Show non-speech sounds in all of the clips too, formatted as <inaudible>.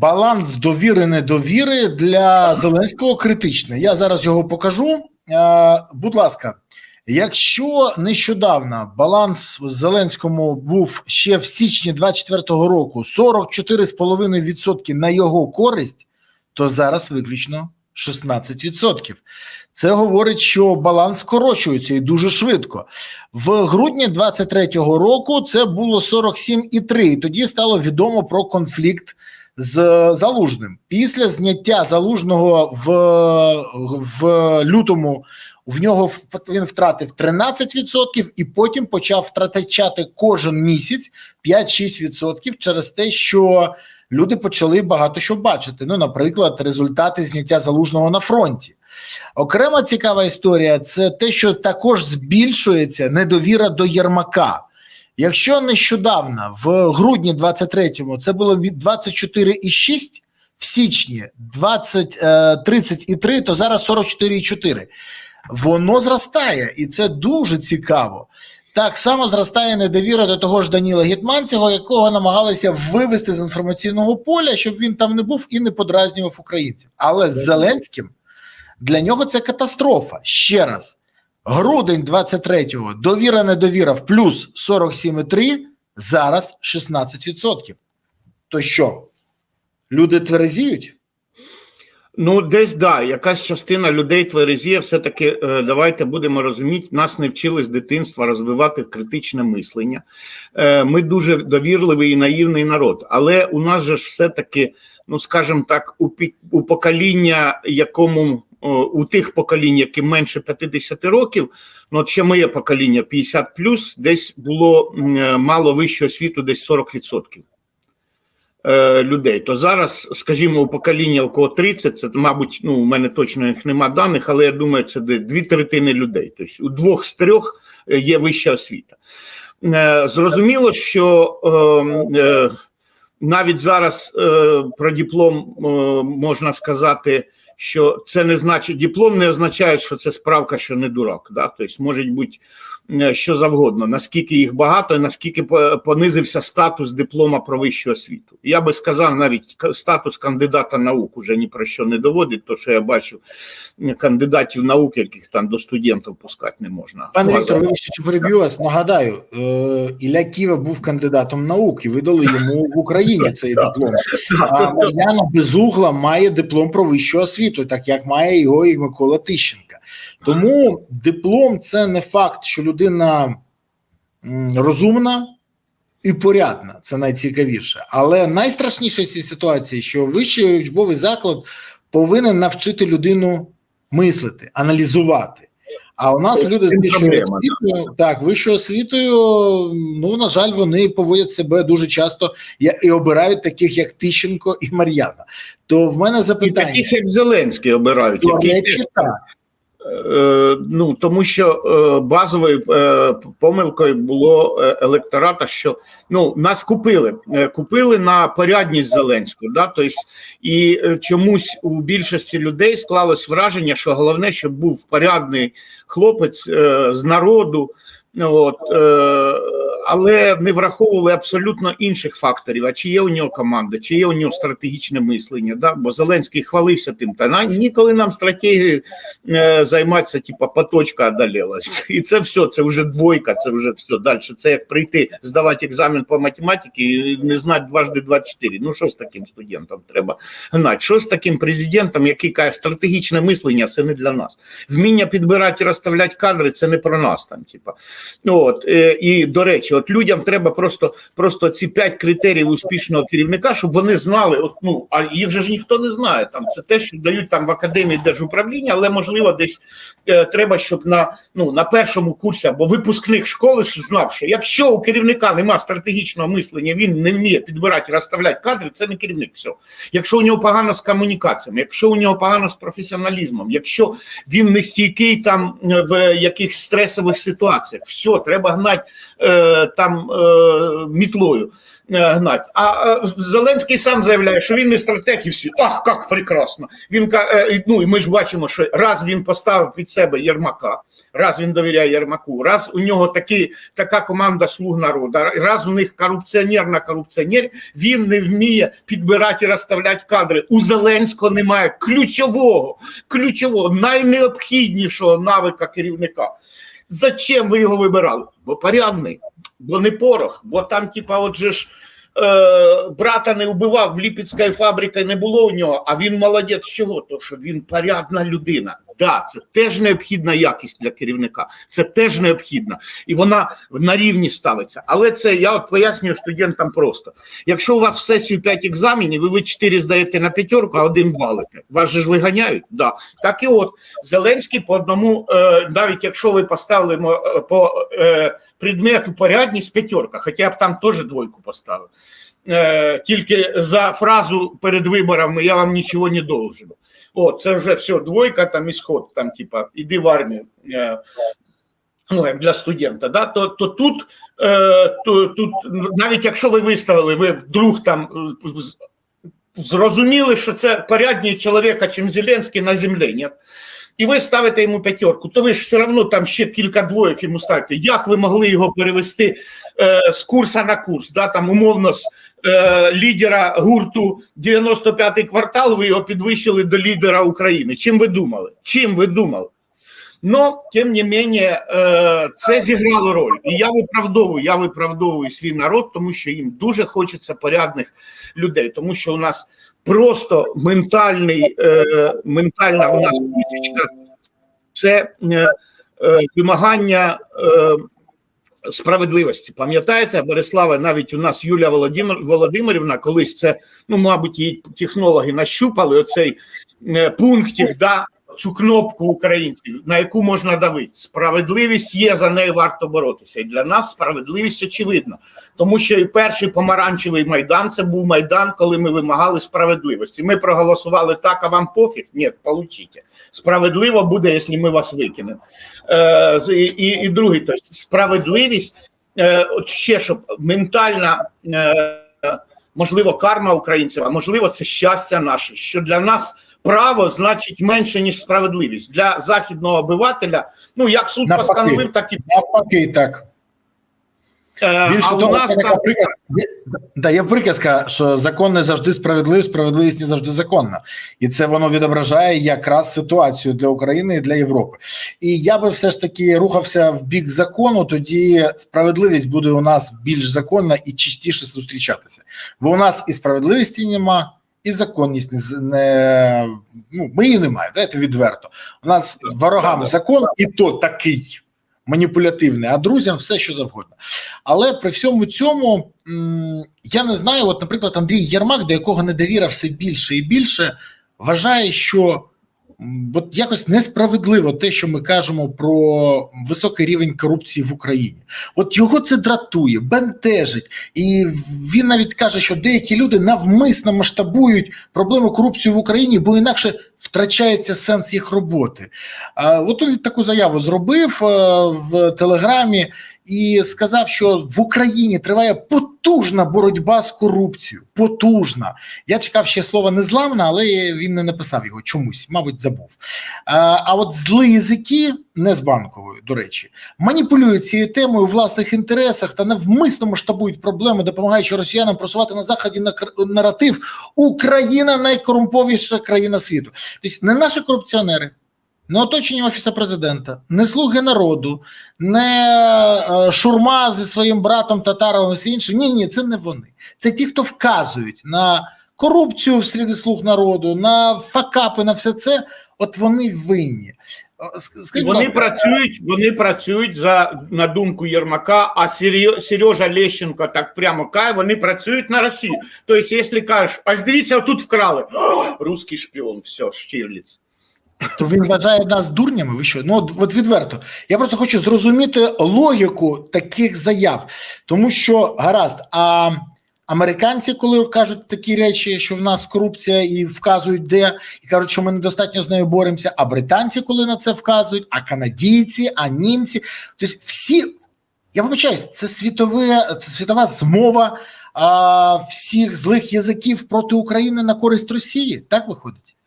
Баланс довіри недовіри для Зеленського критичний. Я зараз його покажу. Е, будь ласка, якщо нещодавно баланс Зеленському був ще в січні 24-го року 44,5% на його користь, то зараз виключно 16%. Це говорить, що баланс скорочується і дуже швидко. В грудні 23-го року це було 47,3%. І тоді стало відомо про конфлікт з залужним. Після зняття залужного в, в лютому в нього він втратив 13% і потім почав втрачати кожен місяць 5-6% через те, що люди почали багато що бачити. Ну, наприклад, результати зняття залужного на фронті. Окрема цікава історія це те, що також збільшується недовіра до Єрмака. Якщо нещодавно, в грудні 23-му, це було від 24,6, в січні 20, е, 30,3, то зараз 44,4. Воно зростає, і це дуже цікаво. Так само зростає недовіра до того ж Даніла Гетманцева, якого намагалися вивести з інформаційного поля, щоб він там не був і не подразнював українців. Але з Зеленським для нього це катастрофа. Ще раз. Грудень 23-го довіра недовіра в плюс 47,3, зараз 16%. То що? Люди тверезіють? Ну, десь да, якась частина людей тверезіє, все-таки е, давайте будемо розуміти, нас не вчили з дитинства розвивати критичне мислення. Е, ми дуже довірливий і наївний народ, але у нас же ж все-таки, ну скажімо так, у, покоління, якому у тих поколінь, які менше 50 років, ну от ще моє покоління 50 десь було е, мало вищого освіту, десь 40% е, людей. То зараз, скажімо, у покоління у кого 30, це, мабуть, ну, у мене точно їх нема даних, але я думаю, це дві третини людей. Тобто у двох з трьох е, є вища освіта. Зрозуміло, що навіть зараз про диплом можна сказати. Що це не значить диплом, не означає, що це справка, що не дурак. Да? Тобто, може бути що завгодно, наскільки їх багато, і наскільки по- понизився статус диплома про вищу освіту. Я би сказав, навіть статус кандидата наук уже ні про що не доводить, то що я бачив е, кандидатів наук, яких там до студентів пускати не можна. Пане Віктор, вибачте, що переб'ю вас. Нагадаю, е, Ілля Ківа був кандидатом наук і видали йому в Україні цей диплом. А Мар'яна Безугла має диплом про вищу освіту, так як має його і Микола Тищенка. Тому диплом це не факт, що людина розумна і порядна. Це найцікавіше. Але найстрашніше в цій ситуації, що вищий учбовий заклад повинен навчити людину мислити, аналізувати. А у нас Ось люди з вищою освітою, так, вищою освітою, ну, на жаль, вони поводять себе дуже часто і обирають таких, як Тищенко і Мар'яна. То в мене І запитання. таких, як Зеленський, обирають. Які так. Е, ну тому що е, базовою е, помилкою було електората, що ну нас купили, купили на порядність Зеленську. Да? Тобто, і чомусь у більшості людей склалось враження, що головне, щоб був порядний хлопець з народу. От, е, але не враховували абсолютно інших факторів. А чи є у нього команда, чи є у нього стратегічне мислення? Да? Бо Зеленський хвалився тим, та на ніколи нам стратегією е, займатися, типа поточка одолелась. <laughs> І це все, це вже двойка, це вже все далі. Це як прийти здавати екзамен по математиці і не знати дважди 24. Ну що з таким студентом треба гнати? Що з таким президентом, який каже, стратегічне мислення, це не для нас. Вміння підбирати і розставляти кадри, це не про нас там. Типа. От, е, і до речі, от людям треба просто, просто ці п'ять критеріїв успішного керівника, щоб вони знали, от, ну, а їх же ж ніхто не знає. Там це те, що дають там в академії держуправління, але можливо десь е, треба, щоб на, ну, на першому курсі або випускник школи ж знав, що якщо у керівника немає стратегічного мислення, він не вміє підбирати розставляти кадри, це не керівник. Все. Якщо у нього погано з комунікаціями, якщо у нього погано з професіоналізмом, якщо він не стійкий там е, в якихось стресових ситуаціях, все, треба гнати е, там е, мітлою. е, Гнать. А е, Зеленський сам заявляє, що він не стратег і всі. Ах, як прекрасно! Він ну і ми ж бачимо, що раз він поставив під себе Єрмака, Раз він довіряє Єрмаку, раз у нього такі, така команда слуг народу, раз у них корупціонер на корупціонер, він не вміє підбирати і розставляти кадри. У Зеленського немає ключового, ключового, найнеобхіднішого навика керівника. Зачем ви його вибирали? Бо порядний, бо не порох, бо там, типа, от же ж. Е, брата не вбивав, Ліпецької фабрики не було у нього, а він молодець чого? Тому що він порядна людина. Да, це теж необхідна якість для керівника. Це теж необхідно. І вона на рівні ставиться. Але це я от пояснюю студентам просто. Якщо у вас в сесію 5 екзаменів, і ви 4 здаєте на п'ятерку, а один валите. Вас же ж виганяють. Да. Так і от Зеленський по одному, е, навіть якщо ви поставили е, по е, предмету порядність п'ятерка, хоча я б там теж двойку поставив. Е, тільки за фразу перед виборами я вам нічого не должен. О, це вже все, двойка там ісход, там, типа, іди в армію. Е, ну, як для студента, да, то, то тут, е, то, тут, навіть якщо ви виставили, ви вдруг там е, зрозуміли, що це порядний чоловіка, чим Зеленський на землі, ні? І ви ставите йому п'ятерку, то ви ж все одно там ще кілька двоєк йому ставите. Як ви могли його перевести е, з курсу на курс? Да, там умовно з е, лідера гурту 95-й квартал, ви його підвищили до лідера України. Чим ви думали? Чим ви думали? Но, тим не менее, е, це зіграло роль. І я виправдовую, я виправдовую свій народ, тому що їм дуже хочеться порядних людей, тому що у нас просто ментальний, е, ментальна у нас пусічка це вимагання справедливості. Пам'ятаєте, Бориславе, навіть у нас Юлія Володимир, Володимирівна, колись це, ну, мабуть, її технологи нащупали оцей пунктів пунктик, да, цю кнопку українців, на яку можна давити. Справедливість є, за нею варто боротися. І для нас справедливість очевидна. Тому що і перший помаранчевий майдан це був майдан, коли ми вимагали справедливості. Ми проголосували так, а вам пофіг? Ні, получите. Справедливо буде, якщо ми вас викинемо. Е, і, і, і другий, тобто справедливість, е, от ще щоб ментальна. Е, Можливо, карма українців, а можливо, це щастя наше, що для нас право значить менше, ніж справедливість. Для західного обивателя, ну як суд Навпаки. постановив, так і Навпаки, так. Е, Більше а у нас така там приказка, да, є приказка, що закон не завжди справедливий, справедливість не завжди законна. І це воно відображає якраз ситуацію для України і для Європи. І я би все ж таки рухався в бік закону, тоді справедливість буде у нас більш законна і частіше зустрічатися. Бо у нас і справедливості нема, і законність не, ну, ми її немає. Дайте відверто. У нас ворогам закон, і то такий маніпулятивний, а друзям все що завгодно. Але при всьому цьому я не знаю, от, наприклад, Андрій Єрмак, до якого недовіра все більше і більше, вважає, що от якось несправедливо те, що ми кажемо про високий рівень корупції в Україні. От його це дратує, бентежить, і він навіть каже, що деякі люди навмисно масштабують проблему корупції в Україні, бо інакше втрачається сенс їх роботи. От він таку заяву зробив е, в Телеграмі і сказав, що в Україні триває потужна боротьба з корупцією. Потужна. Я чекав ще слова незламна, але він не написав його чомусь, мабуть, забув. А, а от злі язики, не з банковою, до речі, маніпулюють цією темою у власних інтересах та навмисно масштабують проблеми, допомагаючи росіянам просувати на заході на наратив Україна найкорумповіша країна світу. Тобто не наші корупціонери, не оточення офісу президента, не слуги народу, не е, шурма зі своїм братом Татаровим і все інше. Ні, ні, це не вони. Це ті, хто вказують на корупцію в сліди слуг народу, на факапи, на все це. От вони винні. І скажіть, вони ласка, працюють, вони працюють за на думку Єрмака, а Сережа Лещенко так прямо каже, вони працюють на Росію. Тобто, якщо кажеш, ось дивіться, тут вкрали. <gasps> О, русський шпіон, все, Штірліц. То він вважає нас дурнями. Ви що? Ну от, от відверто. Я просто хочу зрозуміти логіку таких заяв, тому що гаразд. А американці, коли кажуть такі речі, що в нас корупція і вказують де, і кажуть, що ми недостатньо з нею боремося. А британці, коли на це вказують, а канадійці, а німці, тобто всі. Я вибачаюсь, це світове, це світова змова а, всіх злих язиків проти України на користь Росії. Так виходить?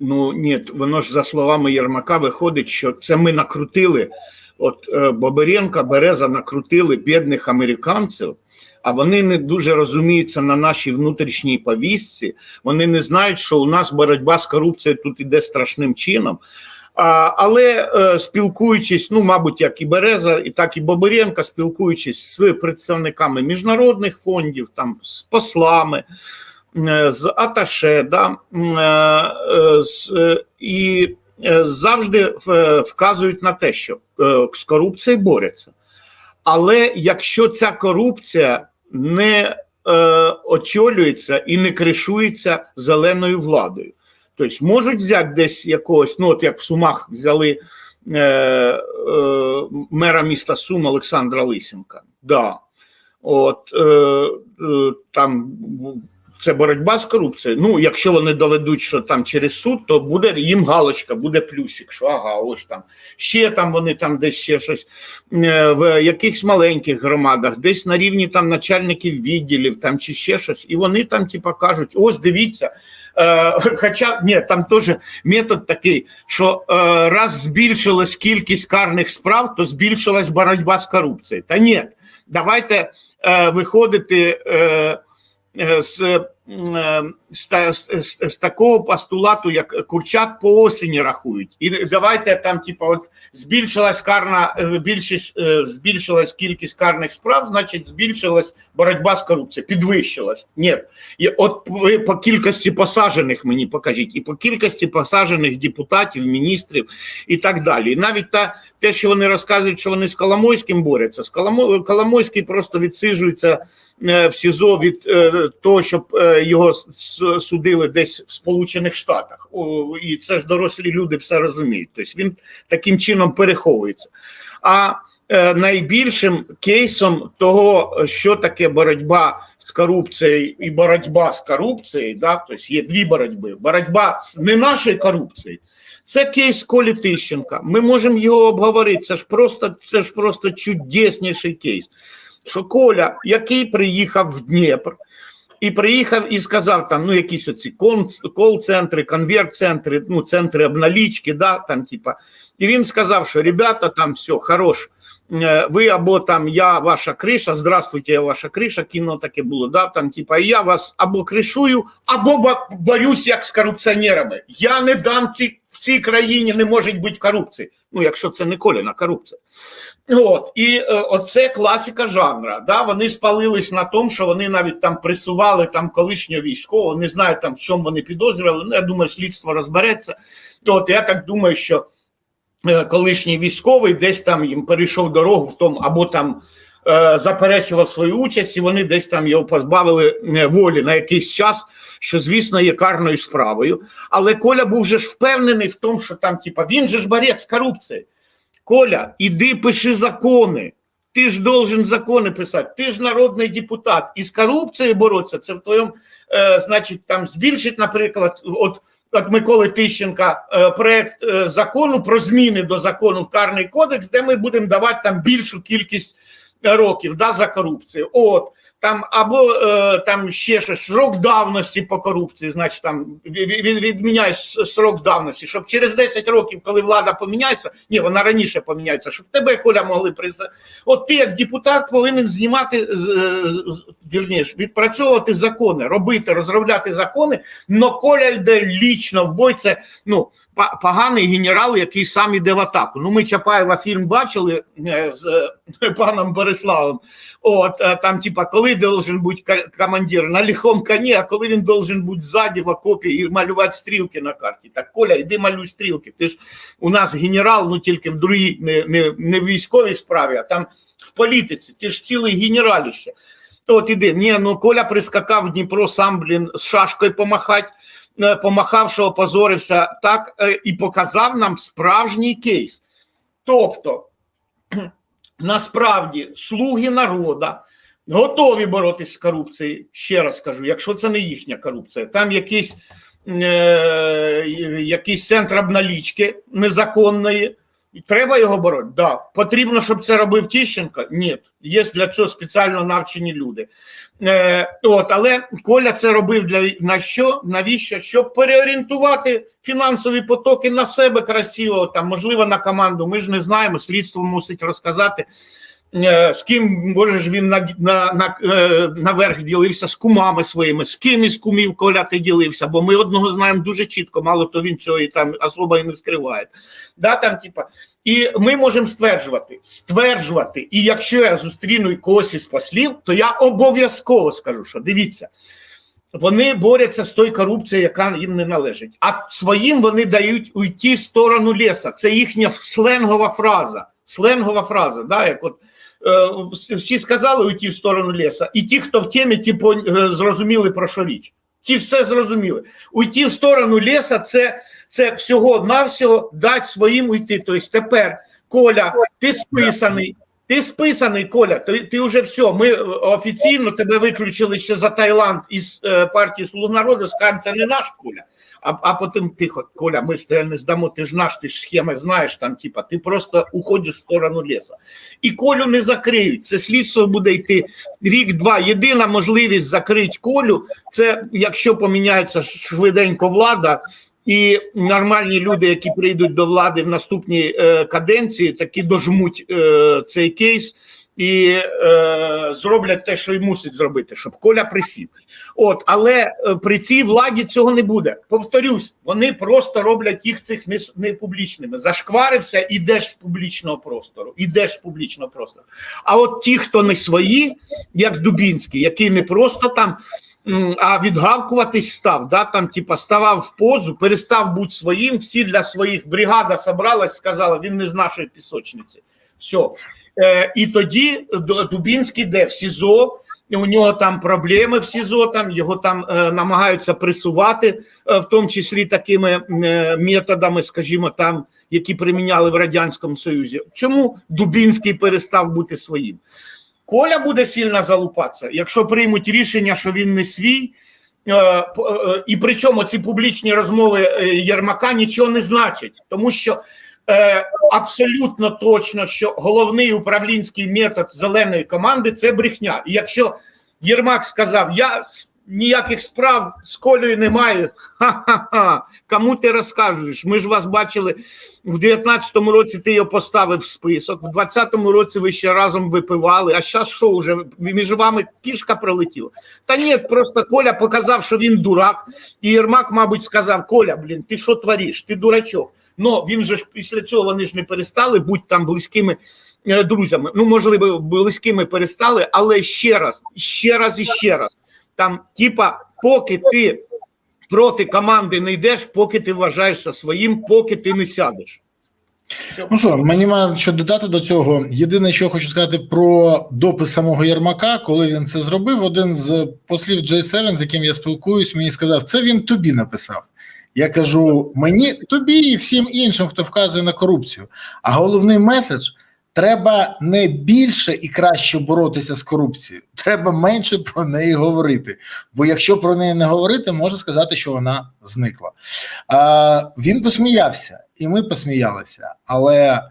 Ну, ні, воно ж за словами Єрмака виходить, що це ми накрутили. От е, Бобиренка, Береза накрутили бідних американців, а вони не дуже розуміються на нашій внутрішній повістці. Вони не знають, що у нас боротьба з корупцією тут іде страшним чином. А, але е, спілкуючись, ну, мабуть, як і Береза, і так і Бобиренко, спілкуючись з представниками міжнародних фондів, там з послами, з Аташе, да, м, е, е, з, е, і е, завжди е, вказують на те, що е, з корупцією борються. Але якщо ця корупція не е, очолюється і не кришується зеленою владою, тобто можуть взяти десь якогось, ну от як в Сумах взяли е, е, мера міста Сум Олександра Лисенка. Да. От е, е, там це боротьба з корупцією. Ну, якщо вони доведуть, що там через суд, то буде їм галочка, буде плюсик, що ага, ось там ще там вони там десь ще щось е, в якихось маленьких громадах, десь на рівні там начальників відділів там чи ще щось, і вони там типа кажуть: ось дивіться. Е, <laughs> Хоча ні, там теж метод такий, що е, раз збільшилась кількість карних справ, то збільшилась боротьба з корупцією. Та ні, давайте виходити з, е, з, з, з, з такого постулату, як Курчак по осені рахують. І давайте там, типа, от збільшилась карна е, більшість, е, збільшилась кількість карних справ, значить збільшилась боротьба з корупцією, підвищилась. Ні. І от по кількості посаджених мені покажіть, і по кількості посаджених депутатів, міністрів і так далі. І навіть та, те, що вони розказують, що вони з Коломойським борються, з Коломо, Коломойський просто відсиджується е, в СІЗО від е, того, щоб е, його судили десь в Сполучених Штатах. І це ж дорослі люди все розуміють. Тобто він таким чином переховується. А е, найбільшим кейсом того, що таке боротьба з корупцією і боротьба з корупцією, да, тобто є дві боротьби. Боротьба з не нашою корупцією. Це кейс Колі Тищенка. Ми можемо його обговорити. Це ж просто, це ж просто чудесніший кейс. Що Коля, який приїхав в Дніпр, і приїхав і сказав там, ну, якісь оці кол-центри, конверт-центри, ну, центри обналічки, да, там, типа. І він сказав, що ребята, там все, хорош. Е, Ви або там я ваша криша, здравствуйте, я ваша криша, кіно таке було, да, там, типа, я вас або кришую, або борюсь як з корупціонерами. Я не дам ці, в цій країні не може бути корупції. Ну, якщо це не коліна корупція. От, і е, оце класика жанра. Да? Вони спалились на тому, що вони навіть там присували там колишнього військового, не знаю там в чому вони підозрювали. Ну, я думаю, слідство розбереться. От я так думаю, що е, колишній військовий десь там їм перейшов дорогу в тому, або там заперечував свою участь, і вони десь там його позбавили е, волі на якийсь час, що, звісно, є карною справою. Але Коля був же ж впевнений в тому, що там, типа, він же ж борець з корупцією. Коля, іди пиши закони. Ти ж должен закони писати, ти ж народний депутат. І з корупцією боротися, це в твоєму, е, значить, там збільшить, наприклад, от, от Миколи Тищенка е, проект е, закону про зміни до закону в Карний кодекс, де ми будемо давати там більшу кількість років да, за корупцію. От там або е, там ще щось срок давності по корупції, значить там від- відміняє срок давності, щоб через 10 років, коли влада поміняється, ні, вона раніше поміняється, щоб тебе Коля могли призна. От ти як депутат повинен знімати вірніше, відпрацьовувати закони, робити, розробляти закони. Но Коля йде лічно в бой. Це ну поганий генерал, який сам іде в атаку. Ну, ми Чапаєва фільм бачили е, з е, паном Бориславом. От е, там, типа, коли должен бути командир на лихом коні, а коли він должен бути ззаді в окопі і малювати стрілки на карті. Так, Коля, іди малюй стрілки. Ти ж у нас генерал, ну тільки в другій, не, не, не в військовій справі, а там в політиці. Ти ж цілий генераліще. От іди, ні, ну Коля прискакав в Дніпро сам, блін, з шашкою помахати, е, помахав, що опозорився так, е, і показав нам справжній кейс. Тобто, <clears throat> насправді, слуги народа готові боротися з корупцією. Ще раз кажу, якщо це не їхня корупція, там якийсь, е, якийсь центр обналічки незаконної. Треба його бороти? Да. Потрібно, щоб це робив Тіщенко? Ні. Є для цього спеціально навчені люди. Е, от, Але Коля це робив для на що? Навіщо? Щоб переорієнтувати фінансові потоки на себе красиво, там, можливо, на команду. Ми ж не знаємо, слідство мусить розказати. Е, З ким може ж він на, на, на, е, наверх ділився з кумами своїми, з ким із кумів Коля ти ділився, бо ми одного знаємо дуже чітко, мало то він цього і там особо і не скриває. Да, там, типа, і ми можемо стверджувати, стверджувати, і якщо я зустріну когось із послів, то я обов'язково скажу, що дивіться, вони борються з тою корупцією, яка їм не належить. А своїм вони дають уйти в сторону ліса. Це їхня сленгова фраза. Сленгова фраза, да, як от е, всі сказали уйти в сторону ліса, і ті, хто в темі, ті по- е, зрозуміли про що річ. Ті все зрозуміли. Уйти в сторону ліса це, це всього-навсього дати своїм уйти. Тобто тепер, Коля, ти списаний. Ти списаний, Коля. Ти, ти вже все. Ми е, офіційно тебе виключили ще за Таїланд із е, партії Слуг народу. Скажемо, це не наш Коля. А, а потім тихо, Коля, ми ж тебе не здамо, ти ж наш, ти ж схеми знаєш там, типа, ти просто уходиш в сторону лісу. І Колю не закриють. Це слідство буде йти рік-два. Єдина можливість закрити Колю, це якщо поміняється швиденько влада. І нормальні люди, які прийдуть до влади в наступній е, каденції, таки дожмуть е, цей кейс і е, зроблять те, що й мусить зробити, щоб Коля присів. От, але е, при цій владі цього не буде. Повторюсь, вони просто роблять їх цих не, не публічними. Зашкварився, ідеш з публічного простору. Ідеш з публічного простору. А от ті, хто не свої, як Дубінський, який не просто там. А відгавкуватись став, да, там, типа, ставав в позу, перестав бути своїм. Всі для своїх бригада собралась, сказала, він не з нашої пісочниці. Все. Е, і тоді Дубінський йде в СІЗО, у нього там проблеми в СІЗО, там його там е, намагаються присувати, е, в тому числі такими е, методами, скажімо, там, які приміняли в Радянському Союзі. Чому Дубінський перестав бути своїм? Коля буде сильно залупатися, якщо приймуть рішення, що він не свій. І при е, І причому ці публічні розмови е, Єрмака нічого не значать, тому що е, абсолютно точно, що головний управлінський метод зеленої команди це брехня. І якщо Єрмак сказав, я ніяких справ з Колею не маю, ха-ха-ха, кому ти розкажеш? Ми ж вас бачили в 19-му році ти його поставив в список, в 20-му році ви ще разом випивали, а зараз що вже між вами кішка пролетіла? Та ні, просто Коля показав, що він дурак, і Єрмак, мабуть, сказав: Коля, блін, ти що твориш? Ти дурачок. Ну він же ж після цього вони ж не перестали бути там близькими е, друзями. Ну, можливо, близькими перестали, але ще раз, ще раз і ще раз. Там, типа, поки ти проти команди не йдеш, поки ти вважаєшся своїм, поки ти не сядеш. Ну що, мені має що додати до цього. Єдине, що хочу сказати про допис самого Єрмака, коли він це зробив, один з послів J7, з яким я спілкуюсь, мені сказав, це він тобі написав. Я кажу: мені тобі і всім іншим, хто вказує на корупцію. А головний меседж треба не більше і краще боротися з корупцією, треба менше про неї говорити. Бо якщо про неї не говорити, можна сказати, що вона зникла. А, він посміявся, і ми посміялися, але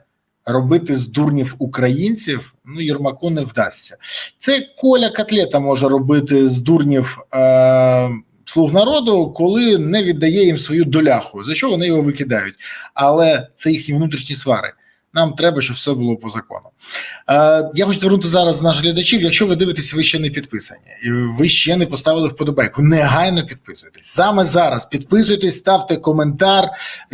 робити з дурнів українців ну Єрмаку не вдасться. Це Коля Котлета може робити з дурнів. Е- Слуг народу, коли не віддає їм свою доляху, за що вони його викидають. Але це їхні внутрішні свари. Нам треба, щоб все було по закону. Е, я хочу звернути зараз наших глядачів. Якщо ви дивитесь, ви ще не підписані, і ви ще не поставили вподобайку. Негайно підписуйтесь. Саме зараз підписуйтесь, ставте коментар,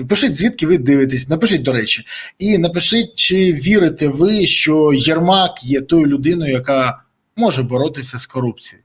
пишіть, звідки ви дивитесь. Напишіть, до речі, і напишіть, чи вірите ви, що Єрмак є тою людиною, яка може боротися з корупцією.